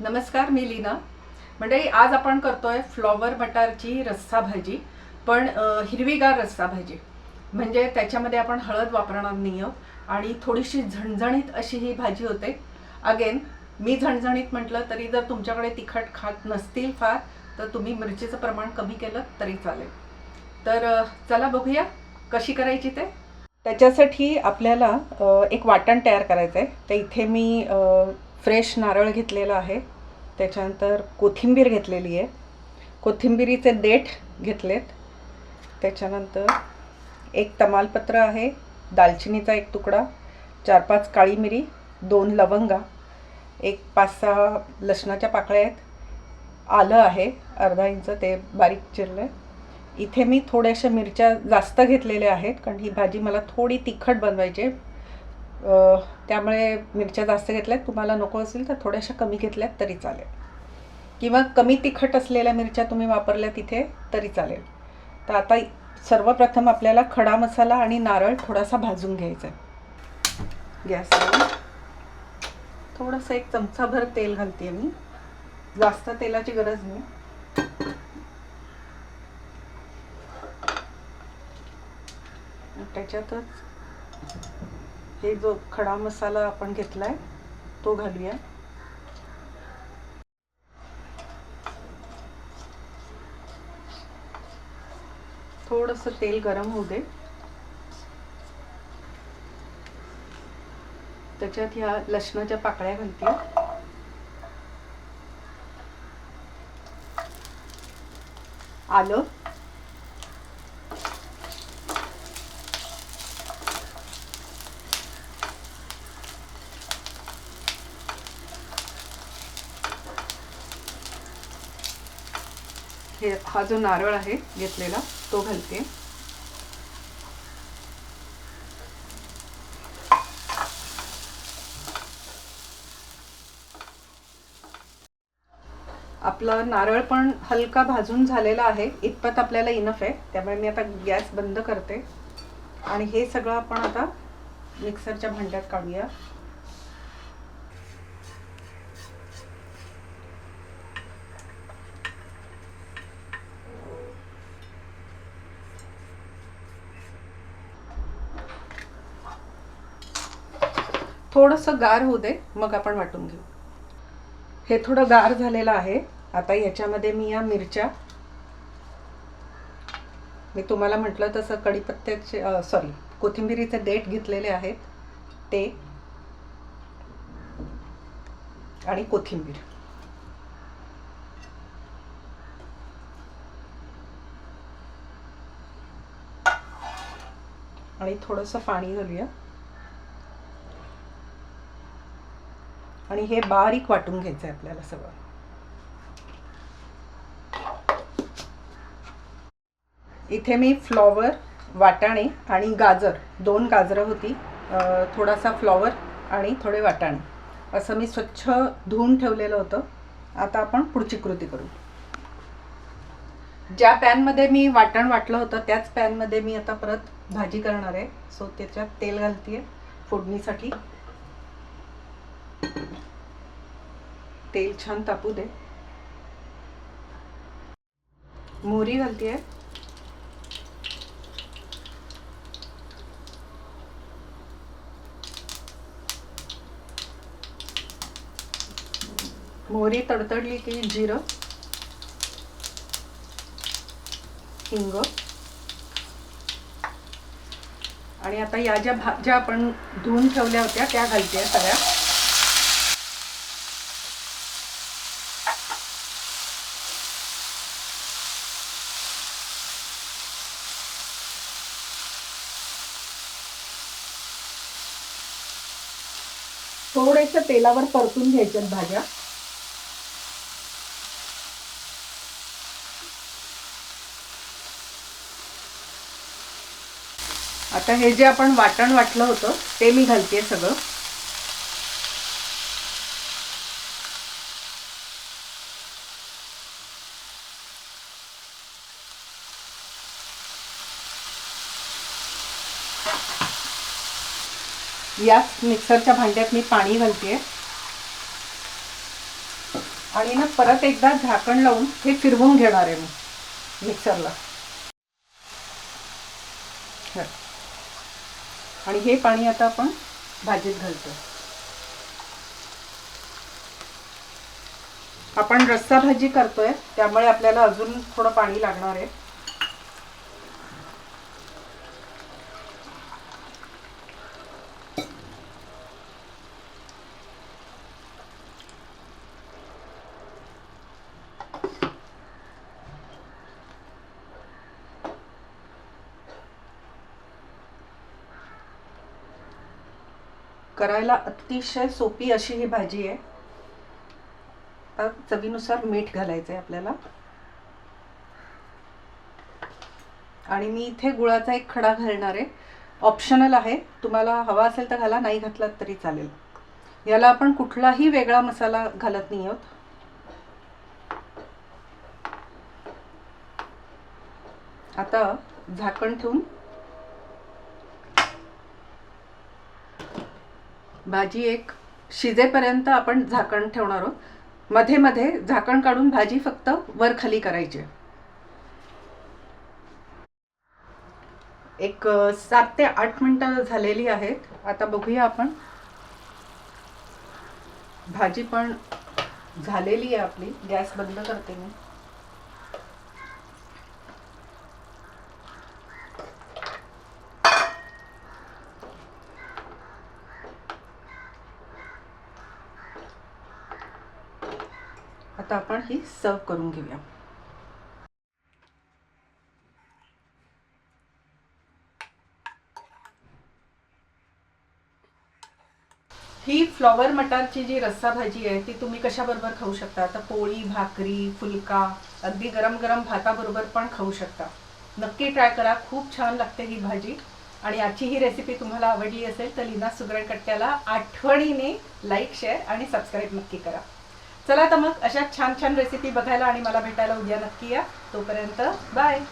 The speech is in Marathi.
नमस्कार मी लीना. मंडळी आज आपण करतोय फ्लॉवर मटारची रस्सा भाजी पण हिरवीगार रस्सा भाजी. म्हणजे त्याच्यामध्ये आपण हळद वापरणार नाही आहोत आणि थोडीशी झणझणीत अशी ही भाजी होते. अगेन मी झणझणीत म्हटलं तरी जर तुमच्याकडे तिखट खात नसतील फार तर तुम्ही मिरचीचं प्रमाण कमी केलं तरी चालेल. तर चला बघूया कशी करायची ते. त्याच्यासाठी आपल्याला एक वाटण तयार करायचं आहे तर इथे मी फ्रेश नारळ घेतलेला आहे. त्याच्यानंतर कोथिंबीर घेतलेली आहे. कोथिंबिरीचे देठ घेतलेत. त्याच्यानंतर एक तमालपत्र आहे. दालचिनीचा एक तुकडा चार पाच काळी मिरी दोन लवंगा एक पाच सहा लसणाच्या पाकळ्या आहेत. आलं आहे. अर्धा इंच ते बारीक चिरलं आहे. इथे मी थोड्याशा मिरच्या जास्त घेतलेल्या आहेत कारण ही भाजी मला थोडी तिखट बनवायची आहे. त्यामुळे मिरच्या जास्त घेतल्यात. तुम्हाला नको असेल तर थोड्याशा कमी घेतल्यात तरी चालेल. किंवा कमी तिखट असलेल्या मिरच्या तुम्ही वापरल्या तिथे तरी चालेल. तर आता सर्वप्रथम आपल्याला खडा मसाला आणि नारळ थोडासा भाजून घ्यायचा आहे. गॅसवर थोडंसं एक चमचाभर तेल घालते मी. जास्त तेलाची गरज नाही. त्याच्यातच हे जो खडा मसाला आपण घेतलाय तो घालूया. थोडंसं तेल गरम होऊ दे. त्याच्यात ह्या लसणाच्या पाकळ्या घालते. आलं? हे हा जो नारळ आहे घेतलेला तो घालते. आपला नारळ पण हलका भाजून झालेला आहे. इतपत आपल्याला इनफ आहे. त्यामुळे मी आता गॅस बंद करते. आणि हे सगळं आपण आता मिक्सरच्या भांड्यात काढूया. थोडंसं गार होऊ दे मग आपण वाटून घेऊ. हे थोडं गार झालेलं आहे. आता याच्यामध्ये मी या मिरच्या मी तुम्हाला म्हटलं तसं कढीपत्त्याचे सॉरी कोथिंबिरीचे देठ घेतलेले आहेत. ते आणि कोथिंबीर. आणि थोडंसं पाणी घालूया. आणि हे बारीक वाटून घ्यायचं आहे आपल्याला सगळं. इथे मी फ्लॉवर वाटाणे आणि गाजर दोन गाजरं होती. थोडासा फ्लॉवर आणि थोडे वाटाणे. असं मी स्वच्छ धुवून ठेवलेलं होतं. आता आपण पुढची कृती करू. ज्या पॅनमध्ये मी वाटण वाटलं होतं त्याच पॅनमध्ये मी आता परत भाजी करणार आहे. सो त्याच्यात तेल घालते फोडणीसाठी. तेल छान तापू दे. मोहरी घालते मोहरी तडतडली की जिरं. हिंग. आणि आता या ज्या भाज्या आपण धुवून ठेवल्या होत्या त्या घालते सगळ्या. थोड्याशा तेलावर परतून घ्यायच्यात भाज्या. आता हे जे आपण वाटण वाटलं होतं ते मी घालते सगळं. याच मिक्सरच्या भांड्यात मी पाणी घालते. आणि ना परत एकदा झाकण लावून हे फिरवून घेणार आहे मी मिक्सरला. आणि हे पाणी आता आपण भाजीत घालतो आपण रस्सा भाजी करतोय त्यामुळे आपल्याला अजून थोडं पाणी लागणार आहे. करायला अतिशय सोपी अशी ही भाजी आहे. चवीनुसार मीठ घालायचं आहे आपल्याला. आणि मी इथे गुळाचा एक खडा घालणार आहे. ऑप्शनल आहे. तुम्हाला हवा असेल तर घाला नाही घातलात तरी चालेल. याला आपण कुठलाही वेगळा मसाला घालत नाही आहोत. आता झाकण ठेवून भाजी एक शिजेपर्यंत आपण झाकण ठेवणार आहोत. मध्ये मध्ये झाकण काढून भाजी फक्त वर खाली करायची आहे. एक सात ते आठ मिनटं झालेली आहेत. आता बघूया आपण. भाजी पण झालेली आहे आपली. गॅस बंद करते मी. आता आपण ही सर्व करून घेऊया. ही फ्लॉवर मटारची जी रस्सा भाजी आहे ती तुम्ही कशाबरोबर खाऊ शकता? तर पोळी भाकरी फुलका अगदी गरम गरम भाताबरोबर पण खाऊ शकता. नक्की ट्राय करा खूप छान लागते ही भाजी. आणि आजची ही रेसिपी तुम्हाला आवडली असेल तर लीना सुगरण कट्ट्याला आठवणीने लाईक शेअर आणि सबस्क्राईब नक्की करा. चला तर मग अशा छान छान रेसिपी बघायला आणि मला भेटायला उद्या नक्की या. तोपर्यंत बाय